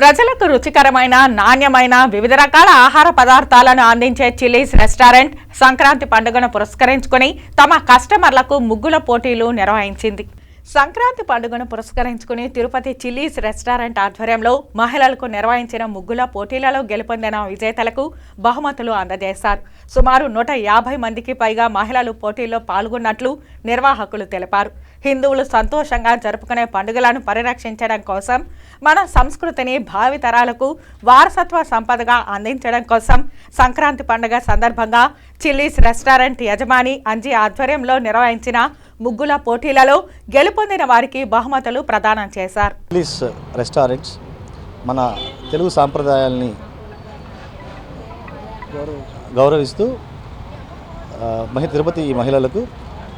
ప్రజలకు రుచికరమైన నాణ్యమైన వివిధ రకాల ఆహార పదార్థాలను అందించే చిల్లీస్ రెస్టారెంట్ సంక్రాంతి పండుగను పురస్కరించుకుని తమ కస్టమర్లకు ముగ్గుల పోటీలు నిర్వహించింది. సంక్రాంతి పండుగను పురస్కరించుకుని తిరుపతి చిల్లీస్ రెస్టారెంట్ ఆధ్వర్యంలో మహిళలకు నిర్వహించిన ముగ్గుల పోటీలలో గెలుపొందిన విజేతలకు బహుమతులు అందజేశారు. సుమారు నూట యాభై మందికి పైగా మహిళలు పోటీల్లో పాల్గొన్నట్లు నిర్వాహకులు తెలిపారు. హిందువులు సంతోషంగా జరుపుకునే పండుగలను పరిరక్షించడం కోసం మన సంస్కృతిని భావితరాలకు వారసత్వ సంపదగా అందించడం కోసం సంక్రాంతి పండుగ సందర్భంగా చిల్లీస్ రెస్టారెంట్ యజమాని అంజీ ఆధ్వర్యంలో నిర్వహించిన ముగ్గుల పోటీలలో గెలుపొందిన వారికి బహుమతులు ప్రదానం చేశారు. ప్లీజ్ రెస్టారెంట్స్ మన తెలుగు సాంప్రదాయాల్ని గౌరవిస్తూ మహి తిరుపతి మహిళలకు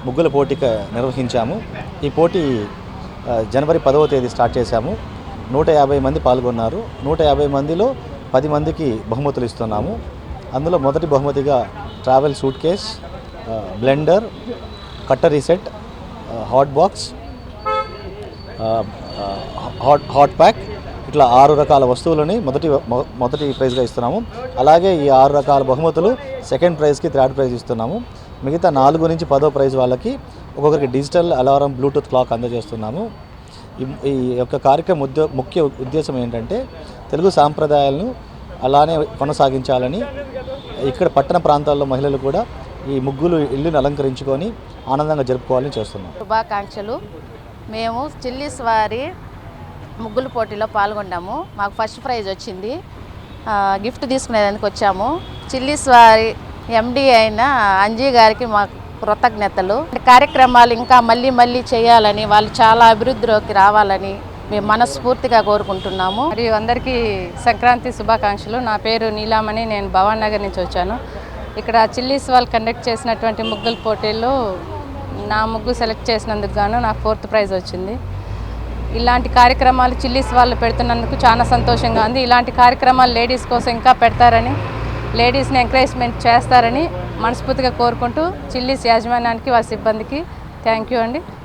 ముగ్గుల పోటీక నిర్వహించాము. ఈ పోటీ జనవరి పదవ తేదీ స్టార్ట్ చేశాము. నూట యాభై మంది పాల్గొన్నారు. నూట యాభై మందిలో పది మందికి బహుమతులు ఇస్తున్నాము. అందులో మొదటి బహుమతిగా travel suitcase blender cutlery set hot box hot hot pack ఇట్లా ఆరు రకాల వస్తువులని మొదటి మొ- మొదటి ప్రైజ్గా ఇస్తున్నాము. అలాగే ఈ ఆరు రకాల బహుమతులు సెకండ్ ప్రైజ్కి థర్డ్ ప్రైజ్ ఇస్తున్నాము. మిగతా నాలుగు నుంచి పదో ప్రైజ్ వాళ్ళకి ఒక్కొక్కరికి డిజిటల్ అలారం బ్లూటూత్ క్లాక్ అందజేస్తున్నాము. ఈ- ఈ యొక్క కార్యక్రమం ఉద్యో ముఖ్య ఉద్దేశం ఏంటంటే తెలుగు సాంప్రదాయాలను అలానే కొనసాగించాలని ఇక్కడ పట్టణ ప్రాంతాల్లో మహిళలు కూడా ఈ ముగ్గులు ఇల్లుని అలంకరించుకొని ఆనందంగా జరుపుకోవాలని చేస్తున్నాం. శుభాకాంక్షలు. మేము చిల్లీస్ వారి ముగ్గుల పోటీలో పాల్గొన్నాము. మాకు ఫస్ట్ ప్రైజ్ వచ్చింది. ఆ, గిఫ్ట్ తీసుకునేదానికి వచ్చాము. చిల్లీస్ వారి ఎండి అయిన అంజీ గారికి మాకు కృతజ్ఞతలు. కార్యక్రమాలు ఇంకా మళ్ళీ మళ్ళీ చేయాలని వాళ్ళు చాలా అభివృద్ధిలోకి రావాలని మేము మనస్ఫూర్తిగా కోరుకుంటున్నాము. మరియు అందరికీ సంక్రాంతి శుభాకాంక్షలు. నా పేరు నీలామణి. నేను భవాన్ నగర్ నుంచి వచ్చాను. ఇక్కడ చిల్లీస్ వాళ్ళు కండక్ట్ చేసినటువంటి ముగ్గుల పోటీల్లో నా ముగ్గు సెలెక్ట్ చేసినందుకు గాను నాకు ఫోర్త్ ప్రైజ్ వచ్చింది. ఇలాంటి కార్యక్రమాలు చిల్లీస్ వాళ్ళు పెడుతున్నందుకు చాలా సంతోషంగా ఉంది. ఇలాంటి కార్యక్రమాలు లేడీస్ కోసం ఇంకా పెడతారని లేడీస్ని ఎంకరేజ్మెంట్ చేస్తారని మనస్ఫూర్తిగా కోరుకుంటూ చిల్లీస్ యాజమాన్యానికి వారి సిబ్బందికి థ్యాంక్ యూ అండి.